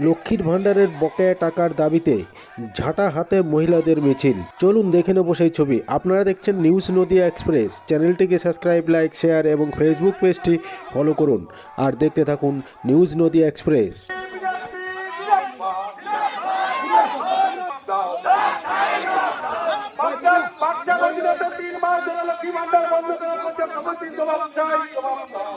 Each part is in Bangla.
লক্ষ্মীর ভাণ্ডারের বকেয়া টাকার দাবিতে ঝাঁটা হাতে মহিলাদের মিছিল চলুন দেখে নেব সেই ছবি আপনারা দেখছেন নিউজ নদিয়া এক্সপ্রেস চ্যানেলটিকে সাবস্ক্রাইব লাইক শেয়ার এবং ফেসবুক পেজটি ফলো করুন আর দেখতে থাকুন নিউজ নদিয়া এক্সপ্রেস তিন মাস ধরে লক্ষ্মী বন্ধ করার সমিতির জবাব চাই জবাব দাও।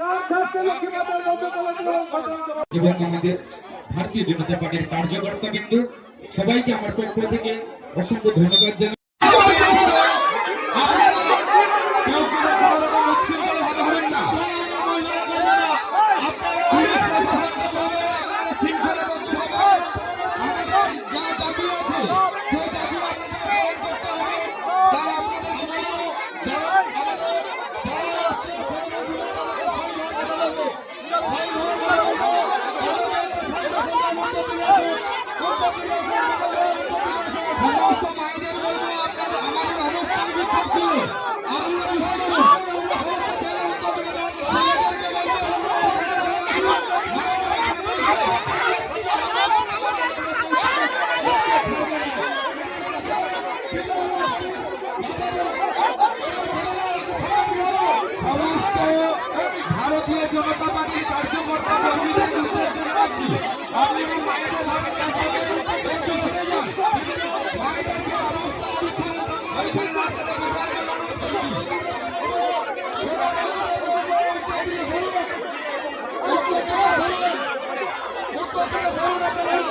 তার সাথে লক্ষ্মী ভান্ডার বন্ধ করার জন্য ঘটনা জবাব এবং আমাদের ভারতীয় জনতা পার্টির কার্যকর্তা কিন্তু সবাইকে আমার পক্ষ থেকে অসংখ্য ধন্যবাদ জানাই সমস্ত মায়েদের বলব আপনাদের আমাদের অবস্থান বিক্ষোভ ছিল আপনারা বুঝতে পারুন। সমস্ত ভারতীয় জনতা পার্টির কার্যকর্তা কর্মীদের উদ্দেশ্যে জানাচ্ছি আপনারা মায়েদের ভাবে কাজ করবেন। একটু ফিরে যান। মায়েদেরকে অবস্থান বিক্ষোভ ওইখানে রাস্তাতে বসার জন্য অনুরোধ করছি। সমস্ত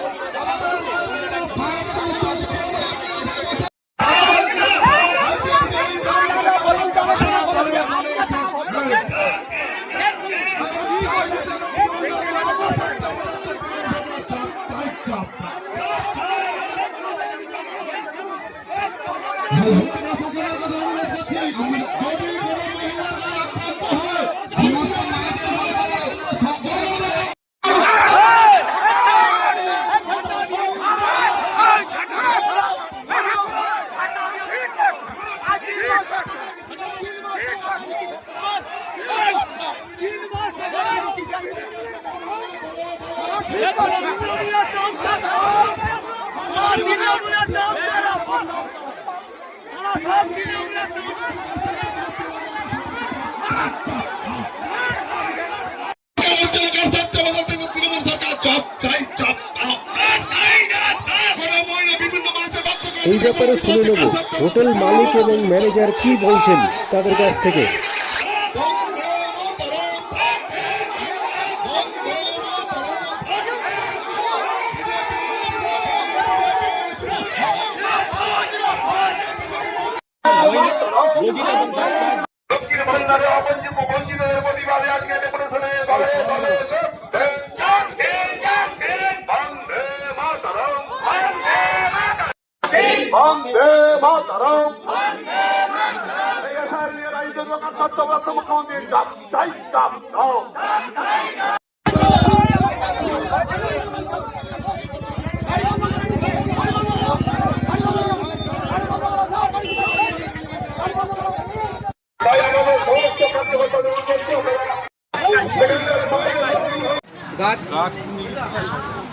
এই ব্যাপারে শুনে নেব। হোটেল মালিক এবং ম্যানেজার কি বলছেন তাদের কাছ থেকে। ভান্ডারে অবঞ্চিত বঞ্চিতদের প্রতিবাদে আজকে ডেপুটেশনে দলে দলে বন্দে মাতরম রাজ্য সরকার মুখ্যমন্ত্রী চাপ চাই চাপ দাও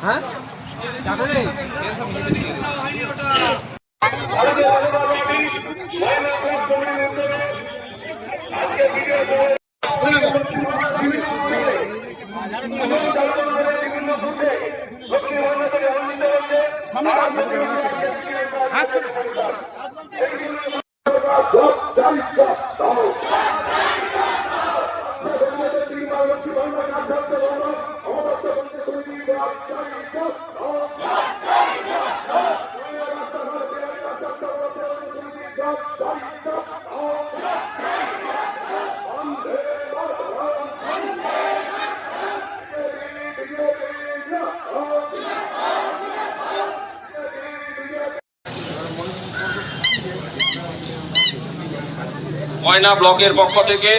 ভারতীয় ময়না ব্লকের পক্ষ থেকে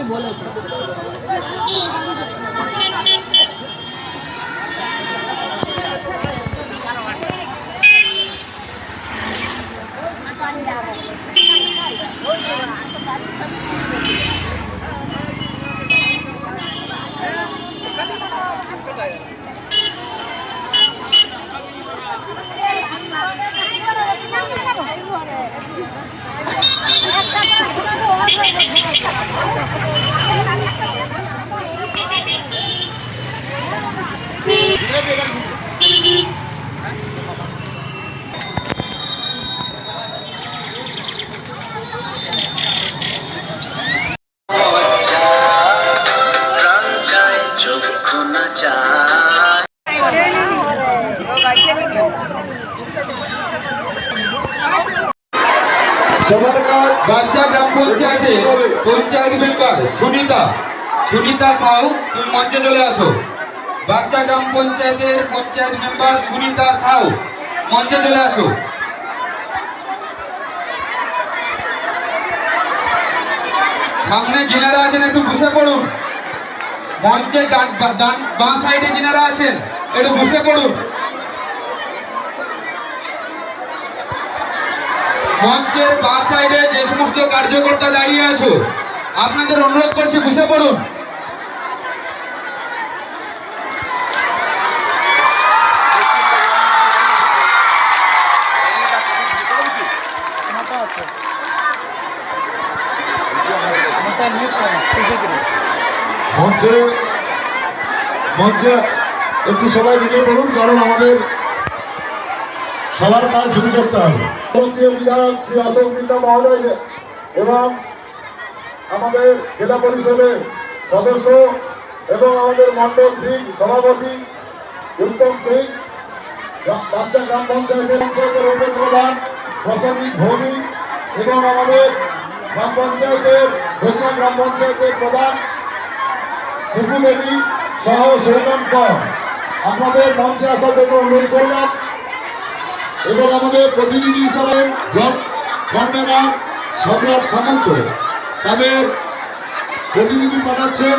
প্রাণ পঞ্চায়েতে মেম্বার সুনিতা। সুনিতা সাউ তুমি মঞ্চে চলে আসো। বাচ্চা গ্রাম পঞ্চায়েতের পঞ্চায়েত মেম্বার সুনিতা সাউ মঞ্চে চলে আসো। সামনে যিনারা আছেন, একটু বসে পড়ুন। মঞ্চে ডান বাঁ সাইডে যিনারা আছেন, একটু বসে পড়ুন। মঞ্চের বাঁ সাইডে যে সমস্ত কার্যকর্তা দাঁড়িয়ে আছো, আপনাদের অনুরোধ করছি, বসে পড়ুন। মঞ্চে মঞ্চে একটু সবাই মিলে বলুন কারণ আমাদের সবার কাজ শুরু করতে হবে। এবং আমাদের জেলা পরিষদের সদস্য এবং আমাদের মন্ডল সিং সভাপতি উত্তম সিং বাচ্চা গ্রাম পঞ্চায়েতের পঞ্চায়েতের উপপ্রধান প্রসঙ্গিক ভৌমিক এবং আমাদের গ্রাম পঞ্চায়েতের ঘোষণা গ্রাম পঞ্চায়েতের প্রধান টুকু দেবী সহ কর। আপনাদের মঞ্চে আসার জন্য অনুরোধ করলাম। এবং আমাদের প্রতিনিধি হিসাবে ব্লক সম্রাট সামন্ত তাদের প্রতিনিধি পাঠাচ্ছেন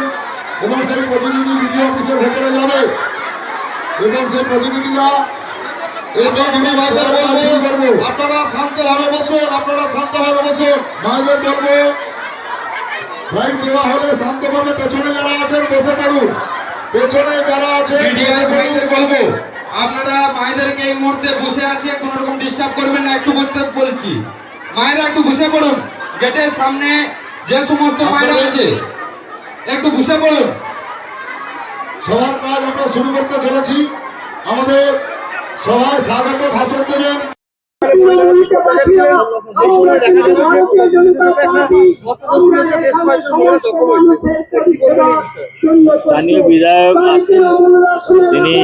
এবং সেই প্রতিনিধি বিডিও অফিসের ভেতরে যাবে। এবং সেই প্রতিনিধিরা আপনারা শান্তভাবে বসুন আপনারা শান্তভাবে বসুন। মাদের বলব লাইন দেওয়া হলে শান্তভাবে পেছনে যারা আছেন বসে পড়ুন। পেছনে যারা আছে বলব। আপনারা মায়েদেরকে এই মুহূর্তে বসে আছে কোনো রকম ডিস্টার্ব করবেন না একটু বসতে বলছি। মায়েরা একটু বসে পড়ুন। গেটের সামনে যে সমস্ত মায়েরা আছে একটু বসে পড়ুন। সবার কাজ আমরা শুরু করতে চলেছি। আমাদের সবাই স্বাগত ভাষণ দেবেন। স্থানীয় বিধায়ক আছেন। তিনি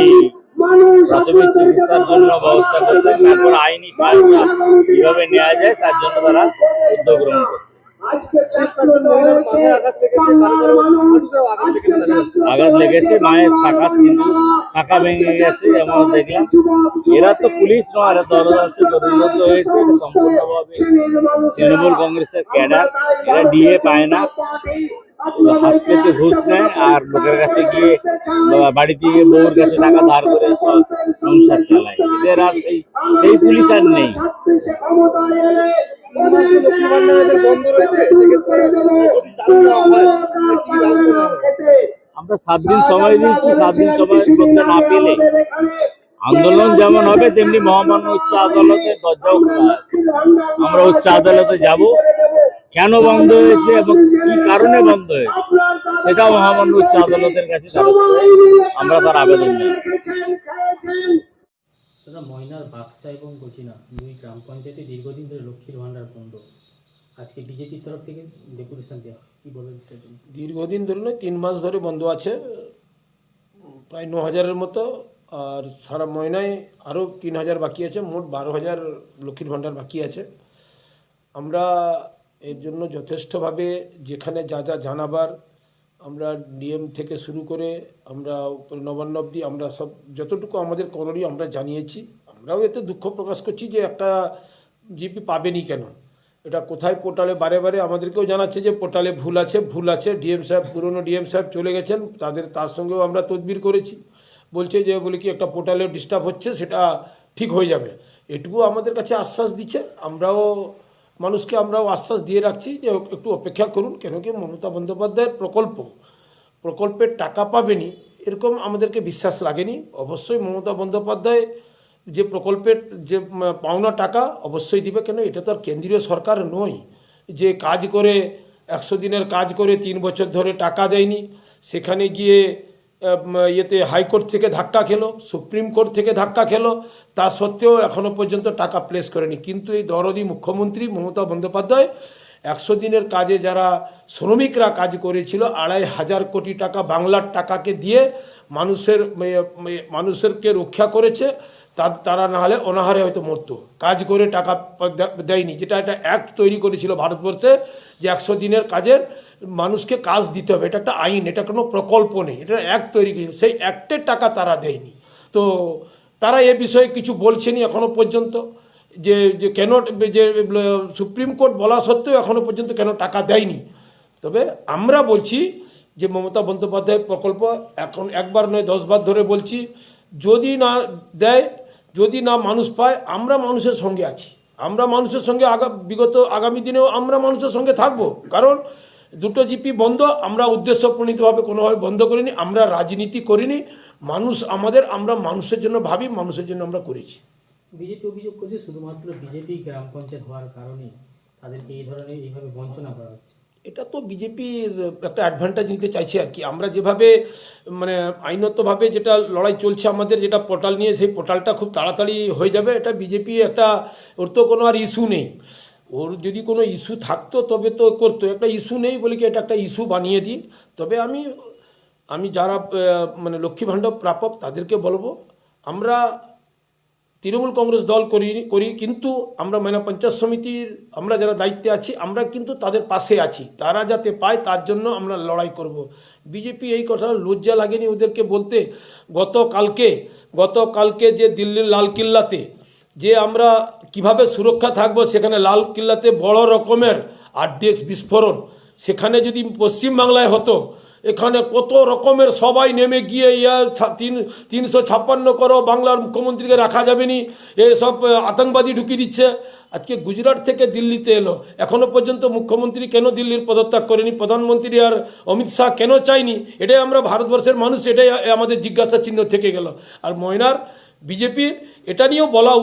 প্রাথমিক চিকিৎসার জন্য ব্যবস্থা করছেন তারপর আইনি সাহায্য কীভাবে নেওয়া যায় তার জন্য তারা উদ্যোগ গ্রহণ করছে। আঘাত লেগেছে মায়ের শাখা সিন্ধু শাখা ভেঙে গেছে এমন দেখলাম। এরা তো পুলিশ নয় এরা দল আছে দলবদ্ধ হয়েছে সম্পূর্ণভাবে তৃণমূল কংগ্রেসের ক্যাডার এরা ডিএ পায় না। হাত পেতে ঘুষ নেয় আর লোকের কাছে গিয়ে বাড়িতে গিয়ে বউর কাছে টাকা ধার করে সংসার চালায়। এদের আর সেই সেই পুলিশ আর নেই। আমরা সাত দিন সময় দিয়েছি সাত দিন সময় করতে না পেলে আন্দোলন যেমন হবে, তেমনি মহামান্য উচ্চ আদালতের দরজাও আমরা উচ্চ আদালতে যাব। কেন বন্ধ হয়েছে এবং কি কারণে বন্ধ হয়েছে সেটাও মহামান্য উচ্চ আদালতের কাছে আমরা তার আবেদন জানাই দাদা ময়নার বাগচা এবং গচিনা দুই গ্রাম পঞ্চায়েতে দীর্ঘদিন ধরে লক্ষ্মীর ভাণ্ডার বন্ধ। আজকে বিজেপির তরফ থেকে ডেপুটেশন দেওয়া কি বলবেন দীর্ঘদিন ধরে নয় তিন মাস ধরে বন্ধ আছে। প্রায় ন হাজারের মতো আর সারা ময়নায় আরও তিন হাজার বাকি আছে। মোট বারো হাজার লক্ষ্মীর ভাণ্ডার বাকি আছে। আমরা এর জন্য যথেষ্টভাবে যেখানে যা যা জানাবার আমরা ডিএম থেকে শুরু করে আমরা নবান্ন অব্দি আমরা সব যতটুকু আমাদের করণীয় আমরা জানিয়েছি। আমরাও এতে দুঃখ প্রকাশ করছি যে একটা জিপি পাবেনি কেন? এটা কোথায় পোর্টালে বারে বারে আমাদেরকেও জানাচ্ছে যে পোর্টালে ভুল আছে ভুল আছে। ডিএম সাহেব, পুরনো ডিএম সাহেব চলে গেছেন, তাদের, তার সঙ্গেও আমরা তদবির করেছি। বলছে যে, বলে কি একটা পোর্টালে ডিস্টার্ব হচ্ছে, সেটা ঠিক হয়ে যাবে। এটুকু আমাদের কাছে আশ্বাস দিচ্ছে। আমরাও মানুষকে আমরাও আশ্বাস দিয়ে রাখছি যে একটু অপেক্ষা করুন, কেন কি মমতা বন্দ্যোপাধ্যায়ের প্রকল্প, প্রকল্পের টাকা পাবেনি, এরকম আমাদেরকে বিশ্বাস লাগেনি। অবশ্যই মমতা বন্দ্যোপাধ্যায় যে প্রকল্পের যে পাওনা টাকা অবশ্যই দিবে, কেন এটা তো আর কেন্দ্রীয় সরকার নয়। যে কাজ করে, একশো দিনের কাজ করে তিন বছর ধরে টাকা দেয়নি, সেখানে গিয়ে ইয়েতে হাইকোর্ট থেকে ধাক্কা খেলো, সুপ্রিম কোর্ট থেকে ধাক্কা খেলো, তা সত্ত্বেও এখনও পর্যন্ত টাকা প্লেস করেনি। কিন্তু এই দরদি মুখ্যমন্ত্রী মমতা বন্দ্যোপাধ্যায় একশো দিনের কাজে যারা শ্রমিকরা কাজ করেছিল, আড়াই হাজার কোটি টাকা বাংলার টাকাকে দিয়ে মানুষের মানুষেরকে রক্ষা করেছে। তারা না হলে অনাহারে হয়তো মরত। কাজ করে টাকা দেয়নি। যেটা একটা অ্যাক্ট তৈরি করেছিল ভারতবর্ষে যে একশো দিনের কাজের মানুষকে কাজ দিতে হবে। এটা একটা আইন, এটা কোনো প্রকল্প নেই। এটা অ্যাক্ট তৈরি করেছিল। সেই অ্যাক্টের টাকা তারা দেয়নি। তো তারা এ বিষয়ে কিছু বলছেনি এখনও পর্যন্ত। যে যে কেন যে সুপ্রিম কোর্ট বলা সত্ত্বেও এখনও পর্যন্ত কেন টাকা দেয়নি। তবে আমরা বলছি যে মমতা বন্দ্যোপাধ্যায় প্রকল্প এখন একবার নয়, দশবার ধরে বলছি, যদি না দেয় যদি না মানুষ পায়, আমরা মানুষের সঙ্গে আছি। আমরা মানুষের সঙ্গে আগা, বিগত আগামী দিনেও আমরা মানুষের সঙ্গে থাকব। কারণ দুটো জিপি বন্ধ, আমরা উদ্দেশ্যপ্রণীতভাবে কোনোভাবে বন্ধ করিনি, আমরা রাজনীতি করিনি। মানুষ আমাদের, আমরা মানুষের জন্য ভাবি, মানুষের জন্য আমরা করেছি। বিজেপি অভিযোগ করছে শুধুমাত্র বিজেপি গ্রাম পঞ্চায়েত হওয়ার কারণে তাদেরকে এই ধরনের এইভাবে বঞ্চনা করা হচ্ছে। এটা তো বিজেপির একটা অ্যাডভান্টেজ নিতে চাইছে আর কি। আমরা যেভাবে মানে আইনতভাবে যেটা লড়াই চলছে আমাদের, যেটা পোর্টাল নিয়ে, সেই পোর্টালটা খুব তাড়াতাড়ি হয়ে যাবে। এটা বিজেপি একটা, ওর তো কোনো আর ইস্যু নেই। ওর যদি কোনো ইস্যু থাকতো, তবে তো করতো। একটা ইস্যু নেই বলে কি এটা একটা ইস্যু বানিয়ে দিই। তবে আমি আমি যারা মানে লক্ষ্মী ভাণ্ডার প্রাপক, তাদেরকে বলব, আমরা তৃণমূল কংগ্রেস দল করি করি, কিন্তু আমরা ময়না পঞ্চায়েত সমিতির, আমরা যারা দায়িত্বে আছি, আমরা কিন্তু তাদের পাশে আছি। তারা যাতে পায়, তার জন্য আমরা লড়াই করব। বিজেপি এই কথা লজ্জা লাগেনি ওদেরকে বলতে। গতকালকে গতকালকে যে দিল্লির লালকিল্লাতে যে আমরা কীভাবে সুরক্ষা থাকব, সেখানে লাল কিল্লাতে বড় রকমের আরডিএক্স বিস্ফোরণ। সেখানে যদি পশ্চিমবাংলায় হতো এখানে কত রকমের সবাই নেমে গিয়ে ইয়া তিন, তিনশো ছাপ্পান্ন করো বাংলার মুখ্যমন্ত্রীকে রাখা যাবে নি। এসব আতঙ্কবাদী ঢুকিয়ে দিচ্ছে। আজকে গুজরাট থেকে দিল্লিতে এলো। এখনও পর্যন্ত মুখ্যমন্ত্রী কেন দিল্লির পদত্যাগ করেনি? প্রধানমন্ত্রী আর অমিত শাহ কেন চায়নি এটাই আমরা ভারতবর্ষের মানুষ, এটাই আমাদের জিজ্ঞাসা চিহ্ন থেকে গেল। আর ময়নার বিজেপির এটা নিয়েও বলা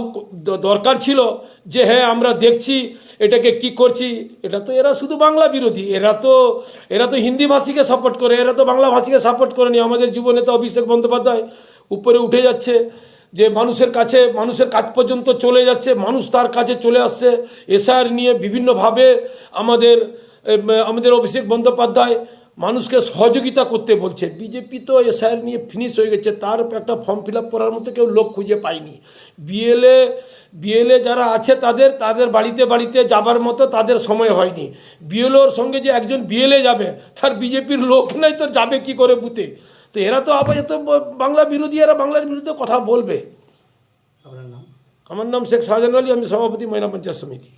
দরকার ছিল যে হ্যাঁ আমরা দেখছি এটাকে কি করছি। এটা তো এরা শুধু বাংলা বিরোধী। এরা তো এরা তো হিন্দি ভাষীকে সাপোর্ট করে, এরা তো বাংলা ভাষীকে সাপোর্ট করেনি। আমাদের যুবনেতা অভিষেক বন্দ্যোপাধ্যায় উপরে উঠে যাচ্ছে যে মানুষের কাছে, মানুষের কাজ পর্যন্ত চলে যাচ্ছে, মানুষ তার কাছে চলে আসছে। এসআর নিয়ে বিভিন্নভাবে আমাদের আমাদের অভিষেক বন্দ্যোপাধ্যায় মানুষকে সহযোগিতা করতে বলছে। বিজেপি তো এসআইআর নিয়ে ফিনিশ হয়ে গেছে তার একটা ফর্ম ফিল আপ করার মতো কেউ লোক খুঁজে পায়নি। বিএলএ বিএলএ যারা আছে তাদের তাদের বাড়িতে বাড়িতে যাবার মতো তাদের সময় হয়নি। বিএলওর সঙ্গে যে একজন বিএলএ যাবে তার বিজেপির লোক নাই তো যাবে কি করে বুথে? তো এরা তো আপাতত বাংলা বিরোধী এরা বাংলার বিরুদ্ধে কথা বলবে। আমার নাম শেখ শাহজাহান আলী আমি সভাপতি ময়না পঞ্চায়েত সমিতি।